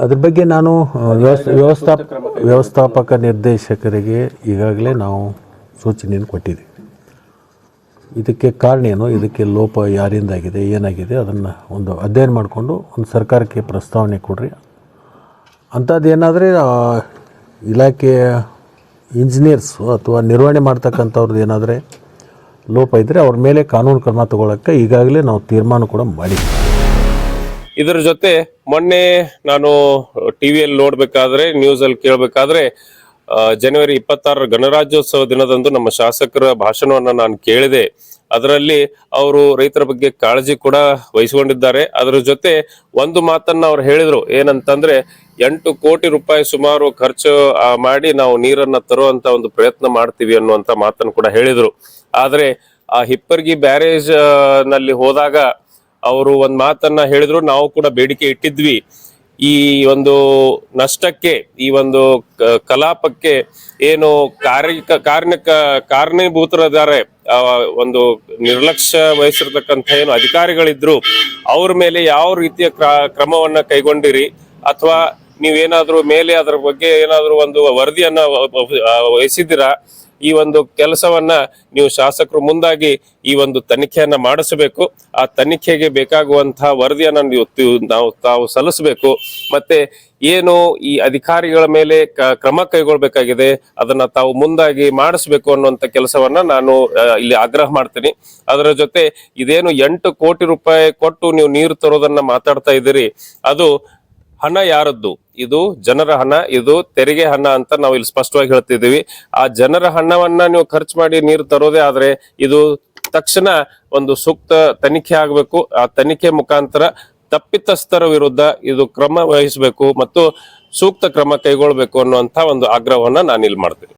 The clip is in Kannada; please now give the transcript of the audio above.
ಅದ್ರ ಬಗ್ಗೆ ನಾನು ವ್ಯವಸ್ಥಾ ವ್ಯವಸ್ಥಾಪ ವ್ಯವಸ್ಥಾಪಕ ನಿರ್ದೇಶಕರಿಗೆ ಈಗಾಗಲೇ ನಾವು ಸೂಚನೆಯನ್ನು ಕೊಟ್ಟಿದ್ದೀವಿ. ಇದಕ್ಕೆ ಕಾರಣ ಏನು? ಇದಕ್ಕೆ ಲೋಪ ಯಾರಿಂದಾಗಿದೆ ಏನಾಗಿದೆ? ಅದನ್ನು ಒಂದು ಅಧ್ಯಯನ ಮಾಡಿಕೊಂಡು ಒಂದು ಸರ್ಕಾರಕ್ಕೆ ಪ್ರಸ್ತಾವನೆ ಕೊಡ್ರಿ. ಅಂಥದ್ದು ಏನಾದರೆ ಇಲಾಖೆಯ ಇಂಜಿನಿಯರ್ಸು ಅಥವಾ ನಿರ್ವಹಣೆ ಮಾಡ್ತಕ್ಕಂಥವ್ರದ್ದು ಏನಾದರೆ ಲೋಪ ಇದ್ದರೆ ಅವ್ರ ಮೇಲೆ ಕಾನೂನು ಕ್ರಮ ತಗೊಳ್ಳೋಕ್ಕೆ ಈಗಾಗಲೇ ನಾವು ತೀರ್ಮಾನ ಕೂಡ ಮಾಡಿದ್ದೀವಿ. ಇದರ ಜೊತೆ ಮೊನ್ನೆ ನಾನು ಟಿವಿಯಲ್ಲಿ ನೋಡ್ಬೇಕಾದ್ರೆ ನ್ಯೂಸ್ ಅಲ್ಲಿ ಕೇಳಬೇಕಾದ್ರೆ ಜನವರಿ ಇಪ್ಪತ್ತಾರರ ಗಣರಾಜ್ಯೋತ್ಸವ ದಿನದಂದು ನಮ್ಮ ಶಾಸಕರ ಭಾಷಣವನ್ನು ನಾನು ಕೇಳಿದೆ. ಅದರಲ್ಲಿ ಅವರು ರೈತರ ಬಗ್ಗೆ ಕಾಳಜಿ ಕೂಡ ವಹಿಸಿಕೊಂಡಿದ್ದಾರೆ. ಅದರ ಜೊತೆ ಒಂದು ಮಾತನ್ನ ಅವ್ರು ಹೇಳಿದ್ರು. ಏನಂತಂದ್ರೆ, ಎಂಟು ಕೋಟಿ ರೂಪಾಯಿ ಸುಮಾರು ಖರ್ಚು ಮಾಡಿ ನಾವು ನೀರನ್ನ ತರುವಂತ ಒಂದು ಪ್ರಯತ್ನ ಮಾಡ್ತೀವಿ ಅನ್ನುವಂತ ಮಾತನ್ನು ಕೂಡ ಹೇಳಿದ್ರು. ಆದ್ರೆ, ಆ ಹಿಪ್ಪರ್ಗಿ ಬ್ಯಾರೇಜ್ನಲ್ಲಿ ಹೋದಾಗ ಅವರು ಒಂದ್ ಮಾತನ್ನ ಹೇಳಿದ್ರು, ನಾವು ಕೂಡ ಬೇಡಿಕೆ ಇಟ್ಟಿದ್ವಿ. ಈ ಒಂದು ನಷ್ಟಕ್ಕೆ, ಈ ಒಂದು ಕಲಾಪಕ್ಕೆ ಏನು ಕಾರ್ಯ ಕಾರಣಕ ಕಾರಣೀಭೂತರಿದ್ದಾರೆ ಒಂದು ನಿರ್ಲಕ್ಷ್ಯ ವಹಿಸಿರ್ತಕ್ಕಂಥ ಏನು ಅಧಿಕಾರಿಗಳಿದ್ರು, ಅವ್ರ ಮೇಲೆ ಯಾವ ರೀತಿಯ ಕ್ರ- ಕ್ರಮವನ್ನ ಕೈಗೊಂಡಿರಿ, ಅಥವಾ ನೀವೇನಾದ್ರೂ ಮೇಲೆ ಅದರ ಬಗ್ಗೆ ಏನಾದ್ರೂ ಒಂದು ವರದಿಯನ್ನ ವಹಿಸಿದ್ದೀರಾ ಈ ಒಂದು ಕೆಲಸವನ್ನ ನೀವು ಶಾಸಕರು ಮುಂದಾಗಿ ಈ ಒಂದು ತನಿಖೆಯನ್ನ ಮಾಡಿಸಬೇಕು. ಆ ತನಿಖೆಗೆ ಬೇಕಾಗುವಂತಹ ವರದಿಯನ್ನ ನೀವು ನಾವು ತಾವು ಸಲ್ಲಿಸಬೇಕು. ಮತ್ತೆ ಏನು ಈ ಅಧಿಕಾರಿಗಳ ಮೇಲೆ ಕ್ರಮ ಕೈಗೊಳ್ಬೇಕಾಗಿದೆ, ಅದನ್ನ ತಾವು ಮುಂದಾಗಿ ಮಾಡಿಸ್ಬೇಕು ಅನ್ನುವಂತ ಕೆಲಸವನ್ನ ನಾನು ಇಲ್ಲಿ ಆಗ್ರಹ ಮಾಡ್ತೀನಿ. ಅದರ ಜೊತೆ ಇದೇನು ಎಂಟು ಕೋಟಿ ರೂಪಾಯಿ ಕೊಟ್ಟು ನೀವು ನೀರು ತರೋದನ್ನ ಮಾತಾಡ್ತಾ ಇದ್ದೀರಿ, ಅದು ಹಣ ಯಾರದ್ದು? ಇದು ಜನರ ಹಣ, ಇದು ತೆರಿಗೆ ಹಣ ಅಂತ ನಾವು ಇಲ್ಲಿ ಸ್ಪಷ್ಟವಾಗಿ ಹೇಳ್ತಿದ್ದೀವಿ. ಆ ಜನರ ಹಣವನ್ನ ನೀವು ಖರ್ಚು ಮಾಡಿ ನೀರು ತರೋದೇ ಆದ್ರೆ ಇದು ತಕ್ಷಣ ಒಂದು ಸೂಕ್ತ ತನಿಖೆ ಆಗಬೇಕು. ಆ ತನಿಖೆ ಮುಖಾಂತರ ತಪ್ಪಿತಸ್ಥರ ವಿರುದ್ಧ ಇದು ಕ್ರಮ ವಹಿಸಬೇಕು ಮತ್ತು ಸೂಕ್ತ ಕ್ರಮ ಕೈಗೊಳ್ಬೇಕು ಅನ್ನುವಂತ ಒಂದು ಆಗ್ರಹವನ್ನ ನಾನು ಇಲ್ಲಿ ಮಾಡ್ತೀನಿ.